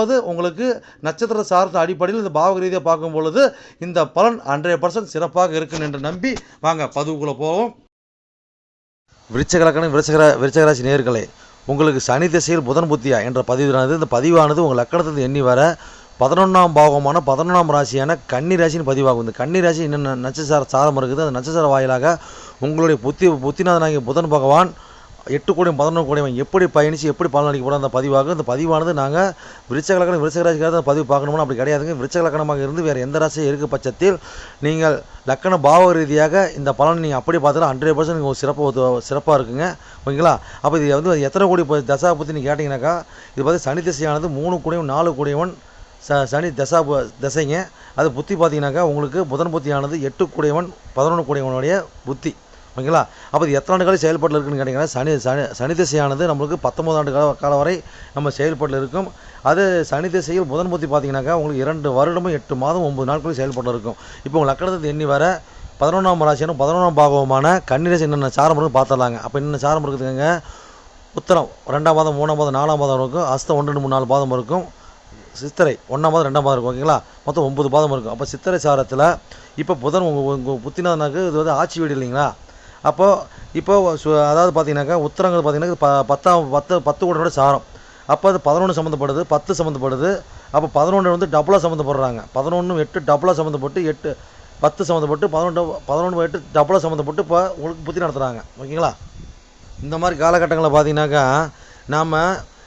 ரெண்டாவது உங்களுக்கு நட்சத்திர சார்ந்த அடிப்படையில் இந்த பாவக ரீதியாக பார்க்கும் பொழுது இந்த பலன் ஹண்ட்ரட் பர்சன்ட் சிறப்பாக இருக்கும் என்று நம்பி வாங்க பதிவுக்குள்ளே போவோம். விருச்சகலக்கணம் விருச்சகர விருச்சகராசி நேர்களே உங்களுக்கு சனி திசையில் புதன் புத்தியா என்ற பதிவானது இந்த பதிவானது உங்கள் லக்கணத்திலிருந்து எண்ணி வர பதினொன்றாம் பாகமான பதினொன்றாம் ராசியான கன்னி ராசின்னு பதிவாகும். இந்த கன்னி ராசி என்னென்ன நட்சத்திர சாரம் இருக்குது. அந்த நட்சத்திர வாயிலாக உங்களுடைய புத்தி புத்திநாதனாகிய புதன் பகவான் எட்டு கோடியும் பதினொன்று கோடியும் எப்படி பயணித்து எப்படி பலன் அளிக்க போகிற அந்த பதிவாகும் இந்த பதிவானது நாங்கள் விருச்சகலக்கணம் விருச்சகராசிக்காக அந்த பதிவு பார்க்கணும்னா அப்படி கிடையாதுங்க. விருச்சகலக்கணமாக இருந்து வேறு எந்த ராசியும் இருக்க பட்சத்தில் நீங்கள் லக்கண பாவ ரீதியாக இந்த பலன் நீங்கள் அப்படி பார்த்தா ஹண்ட்ரட் பர்சன்ட் உங்களுக்கு சிறப்பு சிறப்பாக இருக்குங்க. ஓகேங்களா? அப்போ இது வந்து எத்தனை கோடி இப்போ தசா பற்றி நீங்கள் கேட்டிங்கனாக்கா இது பார்த்து சனி திசையானது மூணு கோடியும் நாலு கோடியவன் ச சனி தசா திசைங்க. அது புத்தி பார்த்தீங்கன்னாக்கா உங்களுக்கு புதன் புத்தியானது எட்டு கூடியவன் பதினொன்று கூடியவனுடைய புத்தி. ஓகேங்களா? அப்போ இது எத்தனை ஆண்டு காலம் செயல்பாட்டில் இருக்குன்னு கேட்டிங்கன்னா சனி சனி சனி திசையானது நம்மளுக்கு பத்தொம்பது ஆண்டு கால காலம் வரை நம்ம செயல்பாட்டில் இருக்கும். அது சனி திசையில் முதன் புத்தி பார்த்தீங்கன்னாக்கா உங்களுக்கு இரண்டு வருடமும் எட்டு மாதம் ஒம்பது நாட்களும் செயல்பாட்டில் இருக்கும். இப்போ உங்கள் லக்கணத்தை எண்ணி வர பதினொன்றாம் ராசியான பதினொன்றாம் பாகவமான கன்னிராசி என்னென்ன சாரம் இருக்குது பார்த்துடலாங்க அப்போ என்னென்ன சாரம் இருக்குதுங்க? உத்தரம் ரெண்டாம் மாதம் மூணாம் மாதம் நாலாம் மாதம் இருக்கும். அஸ்தம் ஒன்று ரெண்டு மூணு நாலு பாதம் இருக்கும். சித்திரை ஒன்றாம் மாதம் ரெண்டாம் மாதம் இருக்கும் ஓகேங்களா? மொத்தம் ஒம்பது பாதம் இருக்கும். அப்போ சித்திரை சாரத்தில் இப்போ புதன் உங்கள் உங்கள் புத்தினாதனாக்கு இது வந்து ஆட்சி வீடு இல்லைங்களா? அப்போது இப்போ சு- அதாவது பார்த்தீங்கன்னாக்கா உத்தரங்கள் பார்த்தீங்கன்னா ப பத்தாம் பத்து பத்து கோடியோட சாரம். அப்போ அது பதினொன்று சம்மந்தப்படுது பத்து சம்மந்தப்படுது. அப்போ பதினொன்று வந்து டபுளாக சம்மந்தப்படுறாங்க. பதினொன்று எட்டு டபுளாக சம்மந்தப்பட்டு எட்டு பத்து சம்மந்தப்பட்டு பதினொன்று பதினொன்று எட்டு டபுளாக சம்மந்தப்பட்டு இப்போ உங்களுக்கு புத்தி நடத்துகிறாங்க ஓகேங்களா? இந்த மாதிரி காலகட்டங்களில் பார்த்தீங்கன்னாக்கா நாம்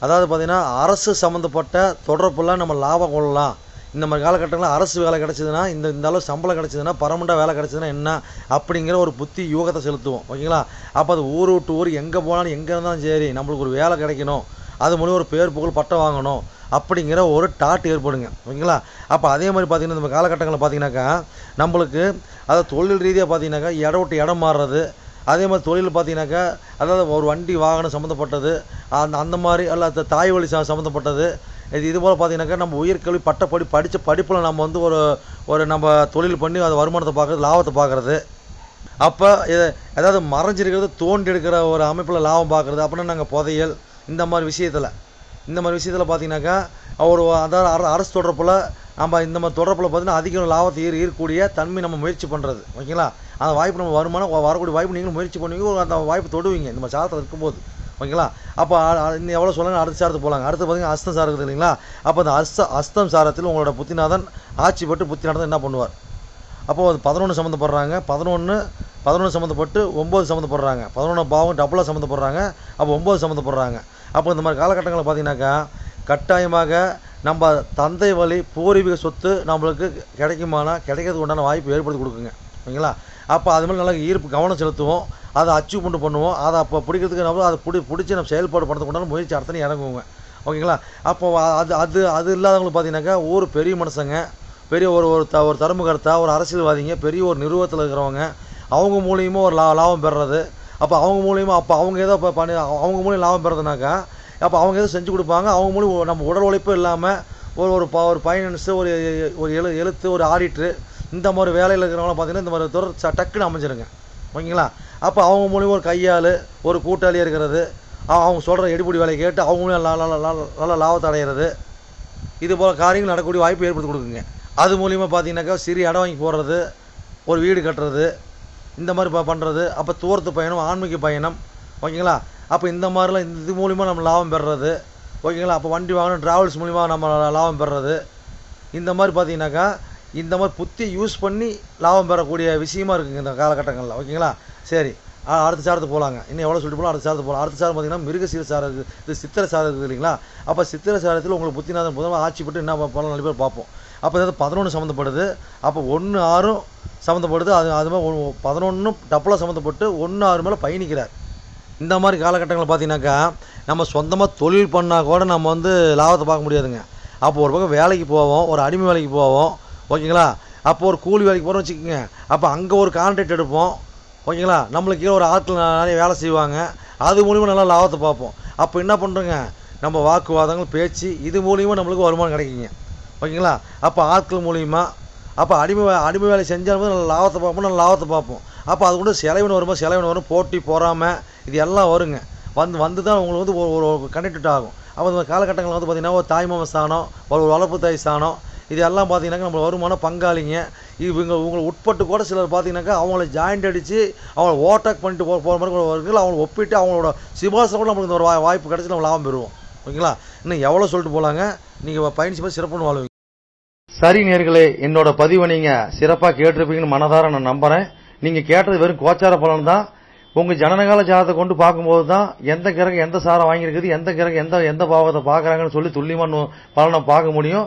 அதாவது பார்த்திங்கன்னா அரசு சம்மந்தப்பட்ட தொடர்புலாம் நம்ம லாபம் கொள்ளலாம். இந்த மாதிரி காலகட்டங்களில் அரசு வேலை கிடச்சிதுன்னா இந்த இந்த அளவு சம்பளம் கிடச்சிதுன்னா பரமண்டாக வேலை கிடச்சிதுன்னா என்ன? அப்படிங்கிற ஒரு புத்தி யோகத்தை செலுத்துவோம். ஓகேங்களா? அப்போ அது ஊர் விட்டு ஊர் எங்கே போனாலும் எங்கே இருந்தாலும் சரி நம்மளுக்கு ஒரு வேலை கிடைக்கணும். அது மூலியம் ஒரு பேர் புகழ் பட்டம் வாங்கணும். அப்படிங்கிற ஒரு டாட் ஏற்படுங்க. ஓகேங்களா? அப்போ அதே மாதிரி பார்த்தீங்கன்னா இந்த காலகட்டங்களில் பார்த்தீங்கன்னாக்கா நம்மளுக்கு அதாவது தொழில் ரீதியாக பார்த்தீங்கன்னாக்கா இடம் விட்டு இடம் மாறுறது. அதே மாதிரி தொழில் பார்த்தீங்கன்னாக்கா அதாவது ஒரு வண்டி வாகனம் சம்மந்தப்பட்டது அந்த அந்த மாதிரி அல்ல தாய் வழி சம்மந்தப்பட்டது இது இதுபோல் பார்த்தீங்கன்னாக்கா நம்ம உயர்கல்வி பட்டப்படி படித்த படிப்பில் நம்ம வந்து ஒரு ஒரு நம்ம தொழில் பண்ணி அது வருமானத்தை பார்க்குறது லாபத்தை பார்க்குறது. அப்போ இது ஏதாவது மறைஞ்சிருக்கிறது தோண்டி எடுக்கிற ஒரு அமைப்பில் லாபம் பார்க்குறது அப்படின்னா நாங்கள் புதையல் இந்த மாதிரி விஷயத்தில். இந்த மாதிரி விஷயத்தில் பார்த்தீங்கன்னாக்கா ஒரு அதாவது அர- அரசு தொடர்பில் நம்ம இந்த மாதிரி தொடர்பில் பார்த்தீங்கன்னா அதிக லாபத்தை ஈர் ஈர்க்கக்கூடிய தன்மை நம்ம முயற்சி பண்ணுறது ஓகேங்களா? அந்த வாய்ப்பு நம்ம வருமானம் வரக்கூடிய வாய்ப்பு நீங்களும் முயற்சி பண்ணுவீங்க அந்த வாய்ப்பு தொடுவீங்க. இந்த மாதிரி சாதத்தில் இருக்கும்போது. ஓகேங்களா? அப்போ இன்னும் எவ்வளோ சொல்லுங்க அடுத்த சாரத்துக்கு போகலாங்க அடுத்து பார்த்தீங்கன்னா அஸ்தம் சாரம் இருக்குது இல்லைங்களா? அப்போ அந்த அஸ்த அஸ்தம் சாரத்தில் உங்களோட புத்திநாதன் ஆட்சி பட்டு புத்திநாதன் என்ன பண்ணுவார்? அப்போது அது பதினொன்று சம்மந்தப்படுறாங்க. பதினொன்று பதினொன்று சம்மந்தப்பட்டு ஒம்பது சம்மந்தப்படுறாங்க. பதினொன்று பாவம் டபுளாக சம்மந்தப்படுறாங்க. அப்போ ஒம்பது சம்மந்தப்படுறாங்க. அப்போ இந்த மாதிரி காலகட்டங்களில் பார்த்தீங்கன்னாக்கா கட்டாயமாக நம்ம தந்தை வழி பூர்வீக சொத்து நம்மளுக்கு கிடைக்குமானா கிடைக்கிறதுக்கு உண்டான வாய்ப்பு ஏற்படுத்தி கொடுக்குங்க. ஓகேங்களா? அப்போ அது மாதிரி நல்லா ஈர்ப்பு கவனம் செலுத்துவோம். அதை அச்சீவ் பண்ணுவோம். அதை அப்போ பிடிக்கிறதுக்கு நம்ம அதை பிடி பிடிச்சி நம்ம செயல்பாடு பண்ணுறதுக்கு முயற்சி அடுத்தனே இறங்குவோங்க. ஓகேங்களா? அப்போ அது அது அது இல்லாதவங்களுக்கு பார்த்தீங்கன்னாக்கா ஊர் பெரிய மனுஷங்க பெரிய ஒரு ஒரு த ஒரு தர்மகர்த்தா ஒரு அரசியல்வாதிங்க பெரிய ஒரு நிறுவனத்தில் இருக்கிறவங்க அவங்க மூலியமாக ஒரு லா லாபம் பெறுறது. அப்போ அவங்க மூலியமாக அப்போ அவங்க ஏதோ இப்போ பண்ணி அவங்க மூலியம் லாபம் பெறதுனாக்கா அப்போ அவங்க ஏதோ செஞ்சு கொடுப்பாங்க. அவங்க மூலியம் நம்ம உடல் உழைப்பும் இல்லாமல் ஒரு ஒரு ப ஒரு ஃபைனான்ஸு ஒரு ஒரு எழு எழுத்து ஒரு ஆடிட்ரு இந்த மாதிரி வேலையில் இருக்கிறவங்களாம் பார்த்தீங்கன்னா இந்த மாதிரி துறை ச- டக்குன்னு அமைஞ்சிருங்க. ஓகேங்களா? அப்போ அவங்க மூலியமாக ஒரு கையாள் ஒரு கூட்டாளி இருக்கிறது. அவங்க சொல்கிற எடுபடி வேலையை கேட்டு அவங்க மூலியம் நல்ல லாபத்தை அடைகிறது இது போல் காரியங்கள் நடக்கக்கூடிய வாய்ப்பு ஏற்படுத்தி கொடுக்குங்க. அது மூலியமாக பார்த்தீங்கன்னாக்கா சிறிய இடம் வாங்கி போடுறது ஒரு வீடு கட்டுறது இந்த மாதிரி ப பண்ணுறது அப்போ தூரத்து பயணம் ஆன்மீக பயணம். ஓகேங்களா? அப்போ இந்த மாதிரிலாம் இந்த இது மூலிமா நம்ம லாபம் பெறுறது. ஓகேங்களா? அப்போ வண்டி வாங்கணும் ட்ராவல்ஸ் மூலிமா நம்ம லாபம் பெறுறது. இந்த மாதிரி பார்த்தீங்கன்னாக்கா இந்த மாதிரி புத்தி யூஸ் பண்ணி லாபம் பெறக்கூடிய விஷயமா இருக்குங்க இந்த காலகட்டங்களில். ஓகேங்களா? சரி. அடுத்த சாரத்து போகலாங்க இன்னும் எவ்வளோ சொல்லிட்டு போகலாம் அடுத்த சாரத்து போகலாம் அடுத்த சாரம் பார்த்தீங்கன்னா மிருகசீர சாரம் இருக்குது. இது சித்திரை சாரம் இருக்குது இல்லைங்களா? அப்போ சித்திரை சாரத்தில் உங்களுக்கு புத்திநாதன் முதல்ல ஆட்சி பட்டு என்ன பண்ணலாம் நாலு பேர் பார்ப்போம். அப்போ இதாவது பதினொன்று சம்மந்தப்படுது அப்போ ஒன்று ஆறும் சம்மந்தப்படுது அது அது மாதிரி பதினொன்றும் டப்பலாக சம்மந்தப்பட்டு ஒன்று ஆறு மேலே பயணிக்கிறார். இந்த மாதிரி காலகட்டங்களில் பார்த்தீங்கன்னாக்கா நம்ம சொந்தமாக தொழில் பண்ணால் கூட நம்ம வந்து லாபத்தை பார்க்க முடியாதுங்க. அப்போ ஒரு பக்கம் வேலைக்கு போவோம் ஒரு அடிமை வேலைக்கு போவோம் ஓகேங்களா? அப்போ ஒரு கூலி வேலைக்கு போகிறோம் வச்சுக்கோங்க. அப்போ அங்கே ஒரு கான்ட்ராக்ட் எடுப்போம். ஓகேங்களா? நம்மளுக்கு கீழே ஒரு ஆற்றுல நிறைய வேலை செய்வாங்க. அது மூலிமா நல்லா லாபத்தை பார்ப்போம். அப்போ என்ன பண்ணுறோங்க நம்ம வாக்குவாதங்கள் பேச்சு இது மூலிமா நம்மளுக்கு வருமானம் கிடைக்குங்க. ஓகேங்களா? அப்போ ஆட்கள் மூலிமா அப்போ அடிமை அடிமை வேலை செஞ்சாலும் நல்ல லாபத்தை பார்ப்போம் நல்ல லாபத்தை பார்ப்போம். அப்போ அது கூட செலவின வரும்போது செலவின வரும். போட்டி போகாமல் இது எல்லாம் வருங்க. வந்து வந்து தான் உங்களுக்கு வந்து ஒரு ஒரு கனெக்டட் ஆகும். அப்போ இந்த காலகட்டங்களில் வந்து பார்த்திங்கன்னா ஒரு தாய்மாம சாணம் ஒரு வளர்ப்பு தாய் சாணம் இது எல்லாம் பார்த்தீங்கன்னாக்கா நம்ம வருமான பங்காளிங்க. இவங்க உங்களை உட்பட்டு கூட சிலர் பார்த்தீங்கன்னாக்கா அவங்கள ஜாயிண்ட் அடித்து அவங்கள ஓவர்டேக் பண்ணிட்டு போகிற போகிற மாதிரி கூட வருங்கள் அவங்கள ஒப்பிட்டு அவங்களோட சிபாரிசை கூட நம்மளுக்கு இந்த ஒரு வா- வாய்ப்பு கிடச்சி நம்ம லாபம் பெறுவோம். ஓகேங்களா? இன்னும் எவ்வளோ சொல்லிட்டு போகலாங்க நீங்கள் பயணிச்சு போய் சிறப்புன்னு வாழ்வீங்க. சரி நேர்களே என்னோட பதிவை நீங்கள் சிறப்பாக கேட்டிருப்பீங்கன்னு மனதார நான் நம்புகிறேன் நீங்கள் கேட்டது வெறும் கோச்சார பலன் தான். உங்கள் ஜனனகால ஜாதத்தை கொண்டு பார்க்கும்போது தான் எந்த கிரகம் எந்த சாரம் வாங்கியிருக்குது எந்த கிரகம் எந்த எந்த பாவத்தை பார்க்குறாங்கன்னு சொல்லி துல்லியமான பலனை பார்க்க முடியும்.